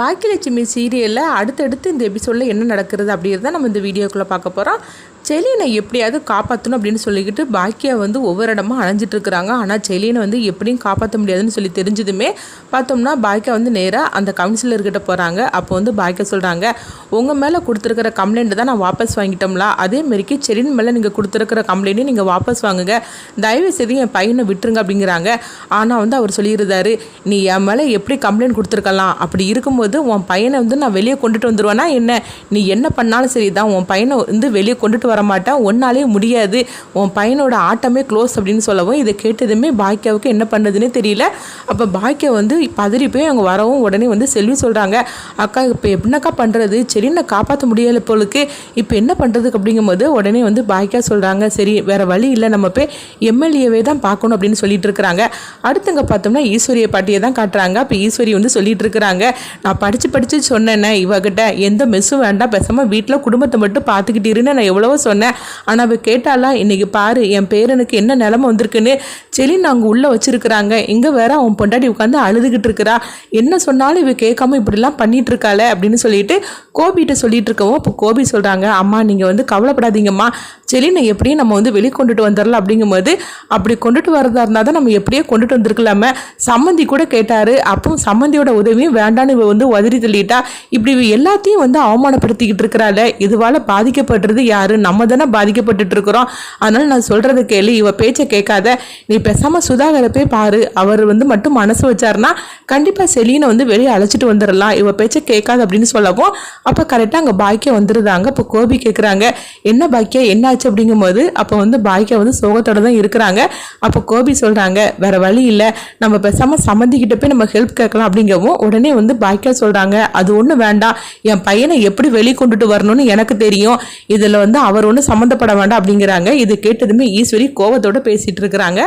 பாக்கியலட்சுமி சீரியலில் அடுத்தடுத்து இந்த எபிசோடில் என்ன நடக்கிறது அப்படிங்கிறத நம்ம இந்த வீடியோக்குள்ளே பார்க்க போகிறோம் செலியனை எப்படியாவது காப்பாற்றணும் அப்படின்னு சொல்லிக்கிட்டு பாக்கியா வந்து ஒவ்வொரு இடமா அணைஞ்சிட்டு இருக்கிறாங்க. ஆனால் செலியனை வந்து எப்படியும் காப்பாற்ற முடியாதுன்னு சொல்லி தெரிஞ்சதுமே பார்த்தோம்னா பாக்கியா வந்து நேராக அந்த கவுன்சிலர்கிட்ட போகிறாங்க அப்போ வந்து பாக்கியா சொல்கிறாங்க உங்கள் மேலே கொடுத்துருக்கிற கம்ப்ளைண்ட்டு தான் நான் வாபஸ் வாங்கிட்டோம்ல. அதே மாதிரிக்கு செலின் மேலே நீங்கள் கொடுத்துருக்கிற கம்ப்ளைண்ட்டையும் நீங்கள் வாபஸ் வாங்குங்க. தயவு செய்து என் பையனை விட்டுருங்க அப்படிங்கிறாங்க. ஆனால் வந்து அவர் சொல்லியிருந்தாரு நீ என் மேலே எப்படி கம்ப்ளைண்ட் கொடுத்துருக்கலாம்? அப்படி இருக்கும்போது உன் பையனை வந்து நான் வெளியே கொண்டுட்டு வந்துடுவேன்னா என்ன? நீ என்ன பண்ணாலும் சரி தான் உன் பையனை வந்து வெளியே கொண்டுட்டு வர மாட்டேன் ஒன்னாலே முடியாது. உன் பையனோட ஆட்டமே க்ளோஸ் அப்படின்னு சொல்லவும் இதை கேட்டதுமே பாக்கியாவுக்கு என்ன பண்ணுறதுனே தெரியல. அப்போ பாக்கியா வந்து பதறி போய் அவங்க வரவும் உடனே வந்து செல்வி சொல்கிறாங்க அக்கா இப்போ என்னக்கா பண்ணுறது சரி நான் காப்பாற்ற முடியலை போலுக்கு. இப்போ என்ன பண்ணுறதுக்கு அப்படிங்கும்போது உடனே வந்து பாக்கியா சொல்கிறாங்க சரி வேறு வழி இல்லை நம்ம போய் எம்எல்ஏவே தான் பார்க்கணும் அப்படின்னு சொல்லிட்டு இருக்கிறாங்க. அடுத்தங்க பார்த்தோம்னா ஈஸ்வரிய பாட்டியை தான் காட்டுறாங்க. அப்போ ஈஸ்வரி வந்து சொல்லிட்டு இருக்கிறாங்க நான் படித்து படித்து சொன்னேன்னே இவகிட்ட. எந்த மெஸ்ஸும் வேண்டாம் பேசாமல் வீட்டில் குடும்பத்தை மட்டும் பார்த்துக்கிட்டு நான் எவ்வளவோ சொன்னேன். ஆனால் அவள் கேட்டாலாம் இன்னைக்கு பாரு என் பேரனுக்கு என்ன நிலமை வந்திருக்குன்னு? செலின் அங்கே உள்ளே வச்சிருக்கிறாங்க. இங்கே வேற அவன் பொண்டாட்டி உட்காந்து அழுதுகிட்டு இருக்கிறா. என்ன சொன்னாலும் இவ கேட்காம இப்படிலாம் பண்ணிட்டு இருக்காளே? அப்படின்னு சொல்லிட்டு கோபிகிட்ட சொல்லிட்டு இருக்கவும் இப்போ கோபி சொல்கிறாங்க அம்மா நீங்கள் வந்து கவலைப்படாதீங்கம்மா. செலினை எப்படியும் நம்ம வந்து வெளியே கொண்டுட்டு வந்துடலாம் அப்படிங்கும்போது அப்படி கொண்டுட்டு வரதா இருந்தால் தான் நம்ம எப்படியோ கொண்டுட்டு வந்திருக்கலாமே. சம்மந்தி கூட கேட்டார் அப்பவும் சம்மந்தியோட உதவியும் வேண்டான்னு இவ வந்து உதறி தள்ளிட்டா இப்படி எல்லாத்தையும் வந்து அவமானப்படுத்திக்கிட்டு இருக்கிறாள் இதுவால் பாதிக்கப்படுறது யாரு? நம்ம தானே பாதிக்கப்பட்டுட்டு இருக்கிறோம். அதனால நான் சொல்கிறத கேளு இவ பேச்சை கேட்காத. நீ பேசாமல் சுதாகரை போய் பாரு அவர் வந்து மட்டும் மனசு வச்சாருன்னா கண்டிப்பாக செலினை வந்து வெளியே அழைச்சிட்டு வந்துடலாம். இவ பேச்சை கேட்காது அப்படின்னு சொல்லவும் அப்போ கரெக்டாக அங்கே பாக்கியம் வந்துருந்தாங்க இப்போ கோபி கேட்குறாங்க என்ன பாக்கியா? என்ன ஆச்சு அப்படிங்கும்போது அப்போ வந்து பாய்க்கா வந்து சோகத்தோட தான் இருக்கிறாங்க. அப்போ கோபி சொல்கிறாங்க வேற வழி இல்லை. நம்ம பேசாமல் சம்மந்திக்கிட்ட போய் நம்ம ஹெல்ப் கேட்கலாம். அப்படிங்கவும் உடனே வந்து பாய்க்கா சொல்கிறாங்க அது ஒன்றும் வேண்டாம். என் பையனை எப்படி வெளியே கொண்டுட்டு வரணும்னு எனக்கு தெரியும். இதில் வந்து அவர் ஒன்றும் சம்மந்தப்பட வேண்டாம். அப்படிங்கிறாங்க. இது கேட்டதுமே ஈஸ்வரி கோபத்தோடு பேசிகிட்டு இருக்கிறாங்க.